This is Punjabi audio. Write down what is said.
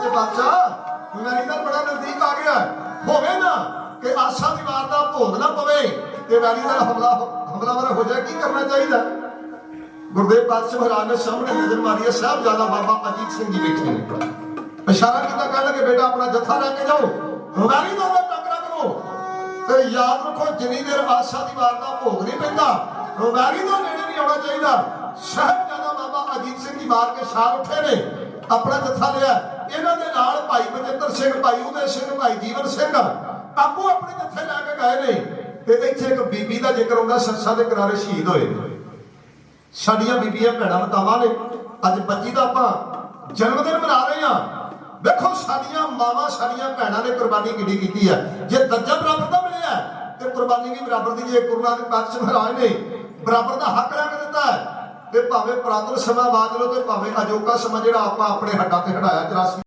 ਸੱਚੇ ਪਾਤਸ਼ਾਹ ਮੇਰੀ ਬੜਾ ਨਜ਼ਦੀਕ ਆ ਗਿਆ। ਹੋਵੇ ਨਾ ਕਿ ਆਸਾ ਦੀ ਦਾ ਭੋਗ ਨਾ ਪਵੇ ਤੇ ਵੈਰੀ ਹਮਲਾ ਹਮਲਾਵਰ ਹੋ ਜਾਏ, ਕੀ ਕਰਨਾ ਚਾਹੀਦਾ? ਗੁਰਦੇਵ ਪਾਤਸ਼ਾਹ ਮਹਾਰਾਜ ਨੇ ਸਾਹਮਣੇ ਨਜ਼ਰ ਮਾਰੀ ਹੈ ਸਾਹਿਬਜ਼ਾਦਾ ਬਾਬਾ ਅਜੀਤ ਸਿੰਘ ਜੀ ਬੈਠੇ ਨੇ। ਇਸ਼ਾਰਾ ਕੀਤਾ ਕਹਿਣ ਲੱਗੇ, ਬੇਟਾ, ਆਪਣਾ ਜੱਥਾ ਲੈ ਕੇ ਜਾਓ। ਵੈਰੀ ਦਾ ਨਾਲ ਟੱਕਰਾ ਕਰੋ। ਤੇ ਯਾਦ ਰੱਖੋ, ਜਿੰਨੀ ਦੇਰ ਆਸਾ ਦੀ ਵਾਰ ਦਾ ਭੋਗ ਨਹੀਂ ਪੈਂਦਾ ਰੋਗਾਰੀ ਦਾ ਨੇੜੇ ਨਹੀਂ ਆਉਣਾ ਚਾਹੀਦਾ। ਸਾਹਿਬਜ਼ਾਦਾ ਬਾਬਾ ਅਜੀਤ ਸਿੰਘ ਜੀ ਮਾਰ ਕੇ ਛਾਲ ਉੱਠੇ ਨੇ। ਆਪਣਾ ਜੱਥਾ ਲਿਆ। ਇਹਨਾਂ ਦੇ ਨਾਲ ਭਾਈ ਬਚਿੱਤਰ ਸਿੰਘ, ਭਾਈ ਉਦੈ ਸਿੰਘ, ਭਾਈ ਜੀਵਨ ਸਿੰਘ। ਆਪੋ ਆਪਣੇ ਜੱਥੇ ਲੈ ਕੇ ਗਏ ਨੇ। ਤੇ ਇੱਥੇ ਇੱਕ ਬੀਬੀ ਦਾ ਜ਼ਿਕਰ ਹੁੰਦਾ, ਸਰਸਾ ਦੇ ਕਿਨਾਰੇ ਸ਼ਹੀਦ ਹੋਏ ਸਾਡੀਆਂ ਬੀਬੀਆਂ ਭੈਣਾਂ ਮਤਾਵਾਂ ਨੇ। ਅੱਜ 25 ਦਾ ਆਪਾਂ ਜਨਮ ਦਿਨ ਮਨਾ ਰਹੇ ਹਾਂ। ਵੇਖੋ, ਸਾਡੀਆਂ ਮਾਵਾਂ, ਸਾਡੀਆਂ ਭੈਣਾਂ ਨੇ ਕੁਰਬਾਨੀ ਕਿੱਡੀ ਕੀਤੀ ਹੈ? ਜੇ ਦਰਜਾ ਬਰਾਬਰ ਦਾ ਮਿਲਿਆ ਤੇ ਕੁਰਬਾਨੀ ਵੀ ਬਰਾਬਰ ਦੀ ਜੇ ਗੁਰੂ ਨਾਨਕ ਪਾਤਸ਼ਾਹ ਮਹਾਰਾਜ ਨੇ ਬਰਾਬਰ ਦਾ ਹੱਕ ਰੱਖ ਦਿੱਤਾ ਹੈ ਤੇ ਭਾਵੇਂ ਪੁਰਾਤਨ ਸਮਾਂ ਬਾਜ ਲੋ ਤੇ ਭਾਵੇਂ ਅਜੋਕਾ ਸਮਾਂ ਜਿਹੜਾ ਆਪਾਂ ਆਪਣੇ ਹੱਡਾਂ ਤੇ ਹਟਾਇਆ 84